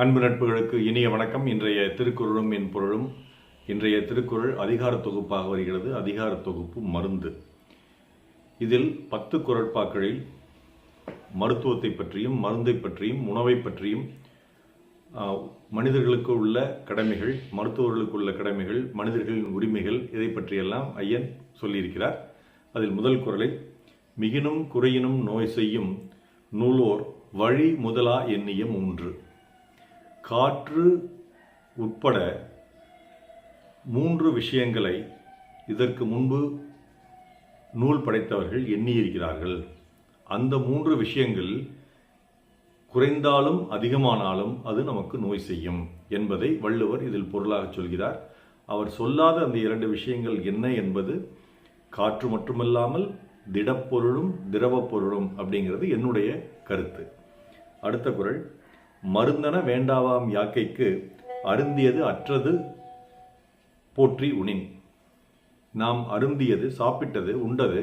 அன்பு நட்புகளுக்கு இனிய வணக்கம். இன்றைய திருக்குறளும் என் பொருளும் இன்றைய திருக்குறள் அதிகார தொகுப்பாக வருகிறது. அதிகார தொகுப்பு மருந்து. இதில் பத்து குரட்பாக்களில் மருத்துவத்தை பற்றியும் மருந்தை பற்றியும் உணவை பற்றியும் மனிதர்களுக்கு உள்ள கடமைகள் மருத்துவர்களுக்கு உள்ள கடமைகள் மனிதர்களின் உரிமைகள் இதை பற்றியெல்லாம் ஐயன் சொல்லியிருக்கிறார். அதில் முதல் குறளை மிகினும் குறையினும் நோய் செய்யும் நூலோர் வழி முதலா எண்ணியம் ஒன்று. காற்று உட்பட மூன்று விஷயங்களை இதற்கு முன்பு நூல் படைத்தவர்கள் எண்ணியிருக்கிறார்கள். அந்த மூன்று விஷயங்கள் குறைந்தாலும் அதிகமானாலும் அது நமக்கு நோய் செய்யும் என்பதை வள்ளுவர் இதில் பொருளாக சொல்கிறார். அவர் சொல்லாத அந்த இரண்டு விஷயங்கள் என்ன என்பது காற்று மட்டுமல்லாமல் திடப்பொருளும் திரவப் பொருளும் அப்படிங்கிறது என்னுடைய கருத்து. அடுத்த குரல். மருந்தன வேண்டாவாம் யாக்கைக்கு அருந்தியது அற்றது போற்றி உணின் நாம் அருந்தியது சாப்பிட்டது உண்டது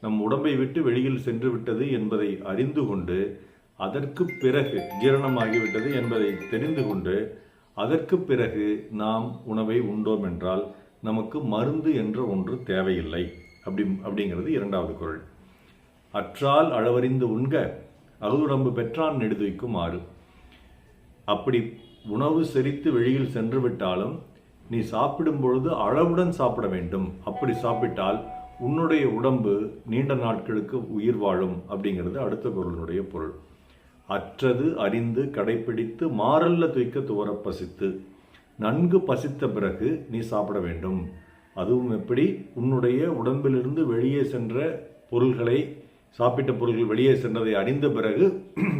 நம் உடம்பை விட்டு வெளியில் சென்று விட்டது என்பதை அறிந்து கொண்டு அதற்கு பிறகு ஜீரணமாகிவிட்டது என்பதை தெரிந்து கொண்டு அதற்கு பிறகு நாம் உணவை உண்டோம் என்றால் நமக்கு மருந்து என்ற ஒன்று தேவையில்லை. அப்படி அப்படிங்கிறது இரண்டாவது குரல். அற்றால் அளவறிந்து உண்க அகுதுடம்பு பெற்றான் நெடுதுய்க்கும் ஆறு. அப்படி உணவு செரித்து வெளியில் சென்று விட்டாலும் நீ சாப்பிடும் பொழுது அளவுடன் சாப்பிட வேண்டும். அப்படி சாப்பிட்டால் உன்னுடைய உடம்பு நீண்ட நாட்களுக்கு உயிர் வாழும் அப்படிங்கிறது அடுத்த குரலினுடைய பொருள். அற்றது அறிந்து கடைப்பிடித்து மாறல்ல துய்க்க துவர பசித்து நன்கு பசித்த பிறகு நீ சாப்பிட வேண்டும். அதுவும் எப்படி? உன்னுடைய உடம்பிலிருந்து வெளியே சென்ற பொருள்களை சாப்பிட்ட பொருள்கள் வெளியே சென்றதை அறிந்த பிறகு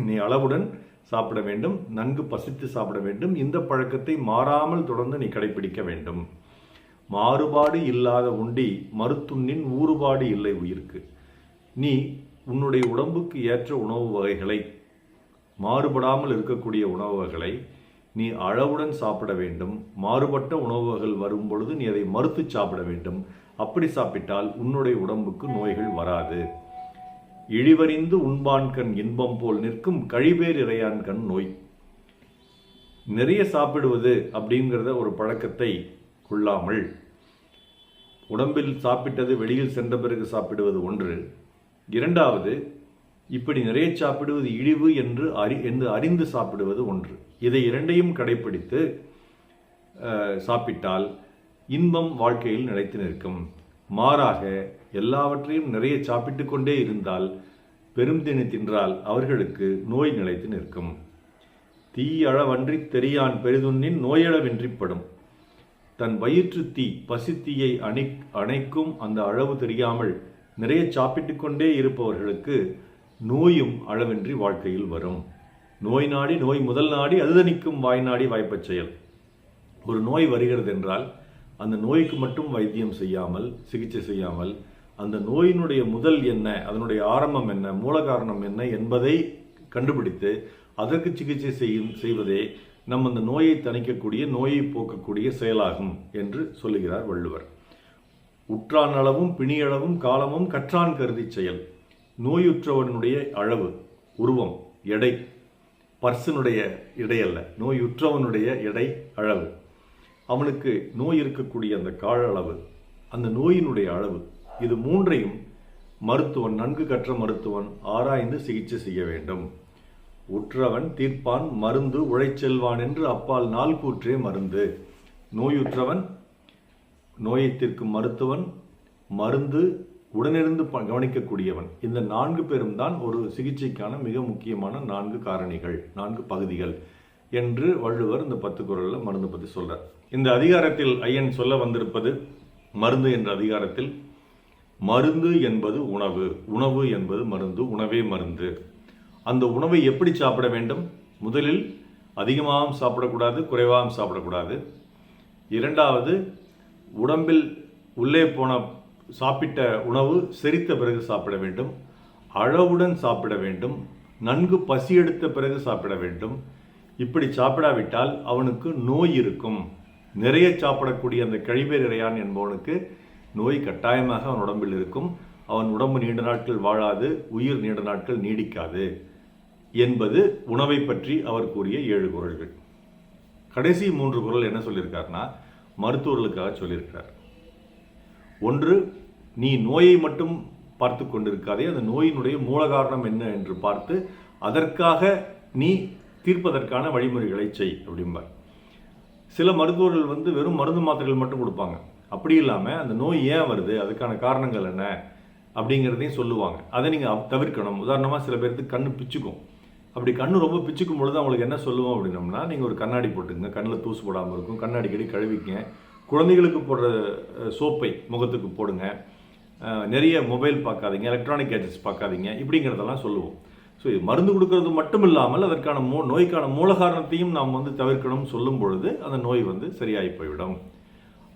நீ அளவுடன் சாப்பிட வேண்டும் நன்கு பசித்து சாப்பிட வேண்டும் இந்த பழக்கத்தை மாறாமல் தொடர்ந்து நீ கடைபிடிக்க வேண்டும். மாறுபாடு இல்லாத உண்டி மருத்துண்ணின் ஊறுபாடு இல்லை உயிர்க்கு. நீ உன்னுடைய உடம்புக்கு ஏற்ற உணவு வகைகளை மாறுபடாமல் இருக்கக்கூடிய உணவு வகைகளை நீ அளவுடன் சாப்பிட வேண்டும். மாறுபட்ட உணவுகள் வரும் பொழுது நீ அதை மறுத்து சாப்பிட வேண்டும். அப்படி சாப்பிட்டால் உன்னுடைய உடம்புக்கு நோய்கள் வராது. இழிவறிந்து உண்பான்கண் இன்பம் போல் நிற்கும் கழிவேர் இறையான் கண் நோய். நிறைய சாப்பிடுவது அப்படிங்கிறத ஒரு பழக்கத்தை கொள்ளாமல் உடம்பில் சாப்பிட்டது வெளியில் சென்ற பிறகு சாப்பிடுவது ஒன்று. இரண்டாவது இப்படி நிறைய சாப்பிடுவது இழிவு என்று அறி என்று அறிந்து சாப்பிடுவது ஒன்று. இதை இரண்டையும் கடைப்பிடித்து சாப்பிட்டால் இன்பம் வாழ்க்கையில் நிலைத்து நிற்கும். மாறாக எல்லாவற்றையும் நிறைய சாப்பிட்டு கொண்டே இருந்தால் பெருந்தினி தின்றால் அவர்களுக்கு நோய் நிலைத்து நிற்கும். தீயளவன்றி தெரியான் பெரிதுன்னின் நோயளவின்றிப்படும். தன் வயிற்று தீ பசித்தீயை அணை அணைக்கும் அந்த அளவு தெரியாமல் நிறைய சாப்பிட்டு கொண்டே இருப்பவர்களுக்கு நோயும் அளவின்றி வாழ்க்கையில் வரும். நோய் நாடி நோய் முதல் நாடி அதுதணிக்கும் வாய் நாடி வாய்ப்பச் செயல். ஒரு நோய் வருகிறது என்றால் அந்த நோய்க்கு மட்டும் வைத்தியம் செய்யாமல் சிகிச்சை செய்யாமல் அந்த நோயினுடைய முதல் என்ன அதனுடைய ஆரம்பம் என்ன மூல காரணம் என்ன என்பதை கண்டுபிடித்து அதற்கு சிகிச்சை செய்யும் செய்வதே நம் அந்த நோயை தணிக்கக்கூடிய நோயை போக்கக்கூடிய செயலாகும் என்று சொல்லுகிறார் வள்ளுவர். உற்றான் அளவும் பிணியளவும் காலமும் கற்றான் கருதி செயல். நோயுற்றவனுடைய அளவு உருவம் எடை. பர்சனுடைய எடை அல்ல நோயுற்றவனுடைய எடை அளவு. அவனுக்கு நோய் இருக்கக்கூடிய அந்த கால அளவு அந்த நோயினுடைய அளவு இது மூன்றையும் மருத்துவன் நன்கு கற்ற மருத்துவன் ஆராய்ந்து சிகிச்சை செய்ய வேண்டும். உற்றவன் தீர்ப்பான் மருந்து உழைச்செல்வான் என்று அப்பால் நாள் கூற்றே மருந்து. நோயுற்றவன் நோயை தீர்க்கும் மருத்துவன் மருந்து உடனிருந்து ப- கவனிக்கக்கூடியவன். இந்த நான்கு பேரும் தான் ஒரு சிகிச்சைக்கான மிக முக்கியமான நான்கு காரணிகள் நான்கு பகுதிகள் என்று வள்ளுவர் இந்த பத்து குரலில் மருந்து பற்றி சொல்கிறார் இந்த அதிகாரத்தில் ஐயன் சொல்ல வந்திருப்பது மருந்து என்ற அதிகாரத்தில் மருந்து என்பது உணவு உணவு என்பது மருந்து உணவே மருந்து. அந்த உணவை எப்படி சாப்பிட வேண்டும்? முதலில் அதிகமாகவும் சாப்பிடக்கூடாது குறைவாகவும் சாப்பிடக்கூடாது. இரண்டாவது உடம்பில் உள்ளே போன சாப்பிட்ட உணவு செரித்த பிறகு சாப்பிட வேண்டும். அளவுடன் சாப்பிட வேண்டும். நன்கு பசி எடுத்த பிறகு சாப்பிட வேண்டும். இப்படி சாப்பிடாவிட்டால் அவனுக்கு நோய் இருக்கும். நிறைய சாப்பிடக்கூடிய அந்த கழிவேர் இறையான் என்பவனுக்கு நோய் கட்டாயமாக அவன் உடம்பில் இருக்கும். அவன் உடம்பு நீண்ட நாட்கள் வாழாது உயிர் நீண்ட நாட்கள் நீடிக்காது என்பது உணவை பற்றி அவர் கூறிய ஏழு குறள்கள் கடைசி மூன்று குரல் என்ன சொல்லியிருக்காருன்னா மருத்துவர்களுக்காக சொல்லியிருக்கிறார். ஒன்று நீ நோயை மட்டும் பார்த்து கொண்டிருக்காதே அந்த நோயினுடைய மூல காரணம் என்ன என்று பார்த்து அதற்காக நீ தீர்ப்பதற்கான வழிமுறைகளை செய் அப்படிம்பார். சில மருத்துவர்கள் வந்து வெறும் மருந்து மாத்திரைகள் மட்டும் கொடுப்பாங்க. அப்படி இல்லாமல் அந்த நோய் ஏன் வருது? அதுக்கான காரணங்கள் என்ன? அப்படிங்கிறதையும் சொல்லுவாங்க. அதை நீங்கள் தவிர்க்கணும். உதாரணமாக சில பேர்த்துக்கு கண்ணு பிச்சுக்கும். அப்படி கண்ணு ரொம்ப பிச்சுக்கும் பொழுது அவங்களுக்கு என்ன சொல்லுவோம் அப்படின்னம்னா நீங்கள் ஒரு கண்ணாடி போட்டுங்க கண்ணில் தூசு போடாமல் இருக்கும். கண்ணாடி கடி கழுவிக்கங்க. குழந்தைகளுக்கு போடுற சோப்பை முகத்துக்கு போடுங்க. நிறைய மொபைல் பார்க்காதீங்க. எலக்ட்ரானிக் கேஜெட்ஸ் பார்க்காதீங்க. இப்படிங்கிறதெல்லாம் சொல்லுவோம். ஸோ இது மருந்து கொடுக்கறது மட்டும் இல்லாமல் அதற்கான மூ நோய்க்கான மூல காரணத்தையும் நாம் வந்து தவிர்க்கணும் சொல்லும் பொழுது அந்த நோய் வந்து சரியாகி போய்விடும்.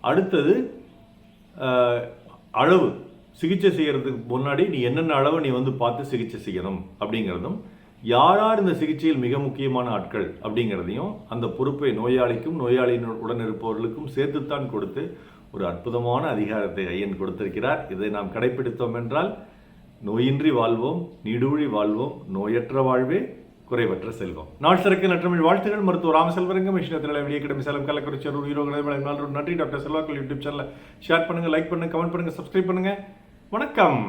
அடுத்தது அளவு. சிகிச்சை செய்கிறதுக்கு முன்னாடி நீ என்னென்ன அளவு நீ வந்து பார்த்து சிகிச்சை செய்யணும் அப்படிங்கிறதும் யார் யார் இந்த சிகிச்சையில் மிக முக்கியமான ஆட்கள் அப்படிங்கிறதையும் அந்த பொறுப்பை நோயாளிக்கும் நோயாளியின் உடன் இருப்பவர்களுக்கும் சேர்த்துத்தான் கொடுத்து ஒரு அற்புதமான அதிகாரத்தை ஐயன் கொடுத்திருக்கிறார். இதை நாம் கடைபிடித்தோம் என்றால் நோயின்றி வாழ்வோம் நீடூழி வாழ்வோம் நோயற்ற வாழ்வே குறைவற்ற செல்வம். நாள் சிறக்கு நற்றமிழ் வாழ்த்துகள். மருத்துவ ராமசெல்வரங்கம் மிஷினத்தில் வெளியே கிடமை சேலம் கள்ளக்குறிச்சி அரூர் ஈரோடு நாள். நன்றி டாக்டர் செல்வாக்கள் யூடியூப் சேனலை. ஷேர் பண்ணுங்கள் லைக் பண்ணுங்கள் கமெண்ட் பண்ணுங்கள் சப்ஸ்கிரைப் பண்ணுங்க. வணக்கம்.